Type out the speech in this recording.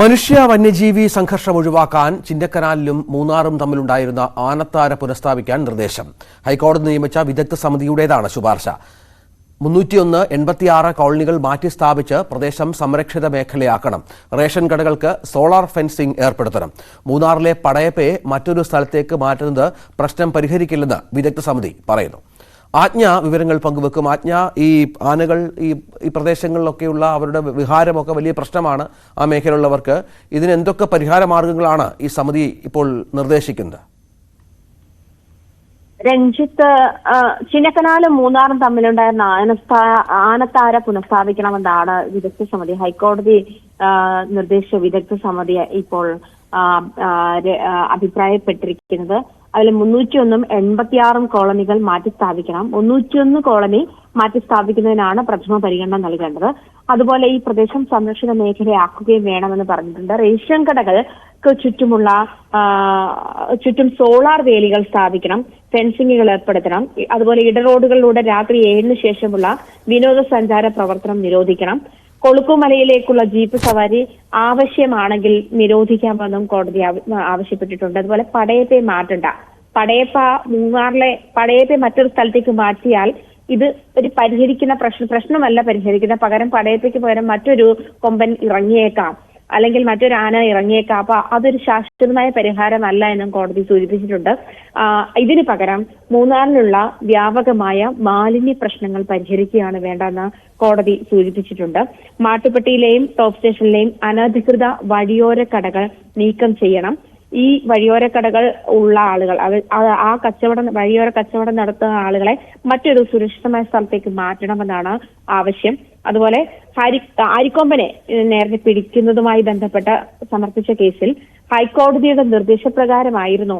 മനുഷ്യ വന്യജീവി സംഘർഷം ഒഴിവാക്കാൻ ചിന്നക്കനാലിലും മൂന്നാറും തമ്മിലുണ്ടായിരുന്ന ആനത്താര പുനഃസ്ഥാപിക്കാൻ നിർദ്ദേശം. ഹൈക്കോടതി നിയമിച്ച വിദഗ്ധ സമിതിയുടേതാണ് ശുപാർശ. മുന്നൂറ്റിയൊന്ന് എൺപത്തിയാറ് കോളനികൾ മാറ്റി സ്ഥാപിച്ച് പ്രദേശം സംരക്ഷിത മേഖലയാക്കണം. റേഷൻ കടകൾക്ക് സോളാർ ഫെൻസിംഗ് ഏർപ്പെടുത്തണം. മൂന്നാറിലെ പടയപ്പയെ മറ്റൊരു സ്ഥലത്തേക്ക് മാറ്റുന്നത് പ്രശ്നം പരിഹരിക്കില്ലെന്ന് വിദഗ്ധ സമിതി പറയുന്നു. ആജ്ഞ വിവരങ്ങൾ പങ്കുവെക്കും. ആജ്ഞ ഈ ആനകൾ ഈ ഈ പ്രദേശങ്ങളിലൊക്കെയുള്ള അവരുടെ വിഹാരമൊക്കെ വലിയ പ്രശ്നമാണ് ആ മേഖലയുള്ളവർക്ക് ഇതിന് എന്തൊക്കെ പരിഹാര മാർഗങ്ങളാണ് ഈ സമിതി ഇപ്പോൾ നിർദ്ദേശിക്കുന്നത്? രഞ്ജിത്ത് ചിന്നക്കനാലും മൂന്നാറും തമ്മിലുണ്ടായിരുന്ന ആനസ്ഥാ ആനത്താര പുനഃസ്ഥാപിക്കണമെന്നാണ് വിദഗ്ധ സമിതി ഹൈക്കോടതി നിർദ്ദേശ വിദഗ്ധ സമിതി ഇപ്പോൾ അഭിപ്രായപ്പെട്ടിരിക്കുന്നത്. അതിൽ മുന്നൂറ്റിയൊന്നും എൺപത്തിയാറും കോളനികൾ മാറ്റിസ്ഥാപിക്കണം. മുന്നൂറ്റിയൊന്ന് കോളനി മാറ്റിസ്ഥാപിക്കുന്നതിനാണ് പ്രഥമ പരിഗണന നൽകേണ്ടത്. അതുപോലെ ഈ പ്രദേശം സംരക്ഷിത മേഖലയാക്കുകയും വേണമെന്ന് പറഞ്ഞിട്ടുണ്ട്. റേഷൻ കടകൾക്ക് ചുറ്റുമുള്ള ചുറ്റും സോളാർ വേലികൾ സ്ഥാപിക്കണം. ഫെൻസിങ്ങുകൾ ഏർപ്പെടുത്തണം. അതുപോലെ ഇടറോഡുകളിലൂടെ രാത്രി ഏഴിന് ശേഷമുള്ള വിനോദസഞ്ചാര പ്രവർത്തനം നിരോധിക്കണം. കൊളുക്കുമലയിലേക്കുള്ള ജീപ്പ് സവാരി ആവശ്യമാണെങ്കിൽ നിരോധിക്കാമെന്നും കോടതി ആവശ്യപ്പെട്ടിട്ടുണ്ട്. അതുപോലെ പടയപ്പെ മാറ്റണ്ട. പടയപ്പ മൂന്നാറിലെ പടയപ്പെ മറ്റൊരു സ്ഥലത്തേക്ക് മാറ്റിയാൽ ഇത് ഒരു പരിഹരിക്കുന്ന പ്രശ്നം പ്രശ്നമല്ല പരിഹരിക്കുന്ന പകരം പടയപ്പയ്ക്ക് പകരം മറ്റൊരു കൊമ്പൻ ഇറങ്ങിയേക്കാം. അല്ലെങ്കിൽ മറ്റൊരു ആന ഇറങ്ങിയേക്കാം. അപ്പൊ അതൊരു ശാശ്വതമായ പരിഹാരമല്ല എന്നും കോടതി സൂചിപ്പിച്ചിട്ടുണ്ട്. ഇതിനു പകരം മൂന്നാറിലുള്ള വ്യാപകമായ മാലിന്യ പ്രശ്നങ്ങൾ പരിഹരിക്കുകയാണ് വേണ്ടതെന്ന് കോടതി സൂചിപ്പിച്ചിട്ടുണ്ട്. മാട്ടുപ്പെട്ടിയിലെയും ടോപ്പ് സ്റ്റേഷനിലെയും അനധികൃത വഴിയോര കടകൾ നീക്കം ചെയ്യണം. ഈ വഴിയോര കടകൾ ഉള്ള ആളുകൾ ആ കച്ചവടം വഴിയോര കച്ചവടം നടത്തുന്ന ആളുകളെ മറ്റൊരു സുരക്ഷിതമായ സ്ഥലത്തേക്ക് മാറ്റണമെന്നാണ് ആവശ്യം. അതുപോലെ ഹരി ആരിക്കൊമ്പനെ നേരത്തെ പിടിക്കുന്നതുമായി ബന്ധപ്പെട്ട സമർപ്പിച്ച കേസിൽ ഹൈക്കോടതിയുടെ നിർദ്ദേശപ്രകാരമായിരുന്നു